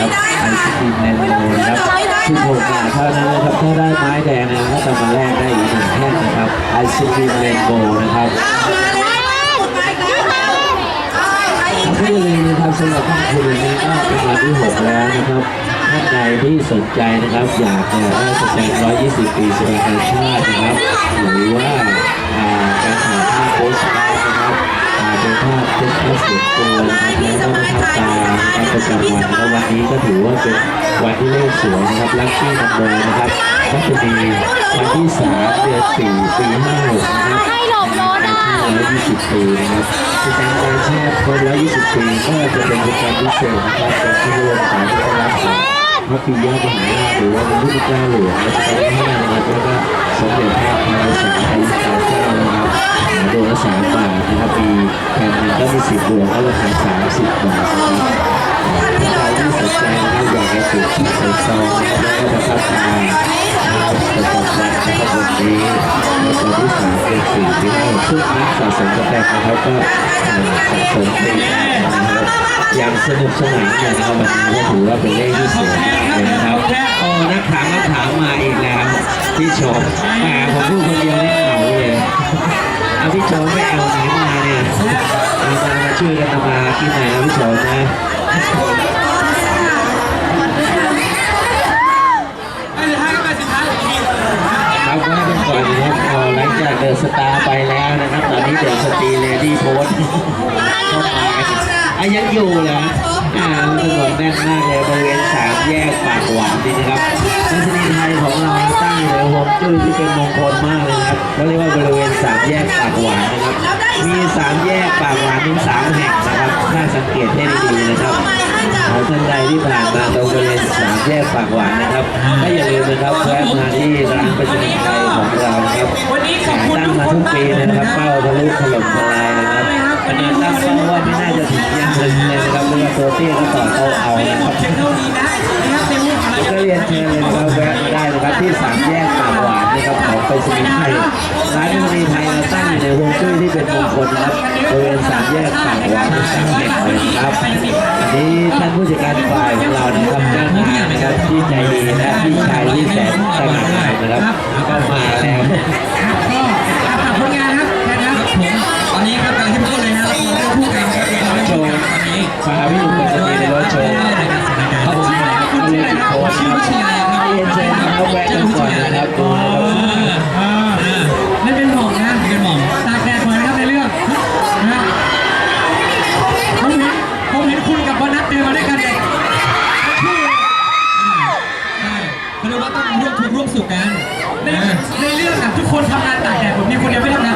นะครับไอศครีมแมนโมนะครับที่ผมกาเท่านั้นนะครับถ้าได้ไม้แดงนะครับก็จะมาแลกได้อีกหนึ่งแท่งนะครับไอศครีมแมนโมนะครับท่านเลยนะครับสำหรับค่ำคืนนี้ก็เป็นวันที่6แล้วนะครับท่านใดที่สนใจนะครับ อยากจะได้สแตน120 ปีสภากาชาตินะครับ หรือว่าการถ่ายภาพโพสต์นะครับ อ่าเป็นภาพเป็นภาพเสียงตัวนะครับแล้วก็ทับตานะครับประจำวันนะครับวันนี้ก็ถือว่าเป็นวันที่เลขสวยนะครับลัคกี้นัมเบอร์นะครับก็จะมีวันที่3เดือน4ปี56นะครับให้หลบรถอะ120ปีนะครับกิจกรรมการชาติครบ120ปีก็จะเป็นกิจกรรมพิเศษนะครับเป็นที่รวมสายที่รับของพ ระปิยมหาราชหรือว่าพระพุทธเจ้าหลวงรัชกาลที่ห้านะครับแล้วก็สมเด็จพระพายสามพระยุทธาเจ้านะครับโดวงละสามบาทนะครับมีแผ่นหนึงก็มีสิบดวงก็ราคาสามสิบบาทนะครับถ้าใครที่สนใจนะครับอยากจะปลูกใส่ซองนะครับแล้วก็ประทับตานะครับประจำวันนะครับวันนี้ในวันที่สามเป็นสี่ที่ห้า ซึ่งนักสะสมกาแฟนะครับก็สะสมเป็นนะครับอย่างสนุกสนานเนี่ยนะครับวันนี้ก็ถือว่าเป็นเลขที่สวยนะครับโอ้นักถามนักถามมาอีกแล้วพี่ชมแหมผมพูดคนเดียวนี่เหงาเลยเอาพี่ชมไม่เอาไหนมาเนี่ยมามาช่วยกันมากินหน่อยนะพี่ชมนะ ครับว่ากันก่อนนะครับพอหลังจากเดอะ สตาร์ไปแล้วนะครับ ตอนนี้เดอะสตรีเลดี้โพสเข้ามาอะยังอยู่เหรออ่าถนนแน่นมากเลยบริเวณสามแยกปากหวานนี่นะครับนักสนีไทยของเราตั้งอยู่ในฮวงจุ้ยที่เป็นมงคลมากเลยครับเขาเรียกว่าบริเวณสามแยกปากหวานนะครับ มีสามแยกปากหวานถึงสามแห่งนะครับถ้าสังเกตให้ดีนะครับเอาท่านใดที่ผ่านมาตรงบริเวณสามแยกปากหวานนะครับก็อย่าลืมนะครับแวะมาที่ร้านประจำไทยของเรา ปีมากนะครับเป้าทะลุถล่มทลายนะครับขนาดตั้งเป้าว่าไม่น่าจะถึงยังลึงเลยนะครับเรือตัวเตี้ยก็ต่อโตเอาไม่ได้นะหคมรับดเพียงเท่านี้นะนะครับในมุมของก็เราเรียนเชิญเลยนะครับแวะมาได้นะครับที่สามแยกปากหวานนะครับของไปรษณีย์ไทยร้านไปรษณีย์ไทยเราตั้งอยู่ในฮวงจุ้ยที่เป็นมงคลนะครับบริเวณสามแยกปากหวานทั้งสามแห่งเลยนะครับอันนี้ท่านผู้จัดการฝ่ายของเรานะครับเจ้านายนะครับที่ใจดีและพี่ชายที่แสนสง่างามนะครับก็มาแล้ว กันตอนนี้พาพี่หนุ่มไปจะมีในรถโชว์ขอบคุณนะครับคุณชื่ออะไรครับคุณชื่อวิทยาครับเรียนเชิญนะครับแวะกันก่อนนะครับดูนะครับนั่นเป็นหม่องนะเป็นหม่องตากแดดมานะครับในเรื่องนะผมเห็นผมเห็นคุณกับวันนัทเดินมาด้วยกันเลยคู่ใช่เขาเรียกว่าต้องร่วมทุกข์ร่วมสุขกันในในเรื่องอะทุกคนทำงานตากแดดผมมีคนเดียวไม่ทำ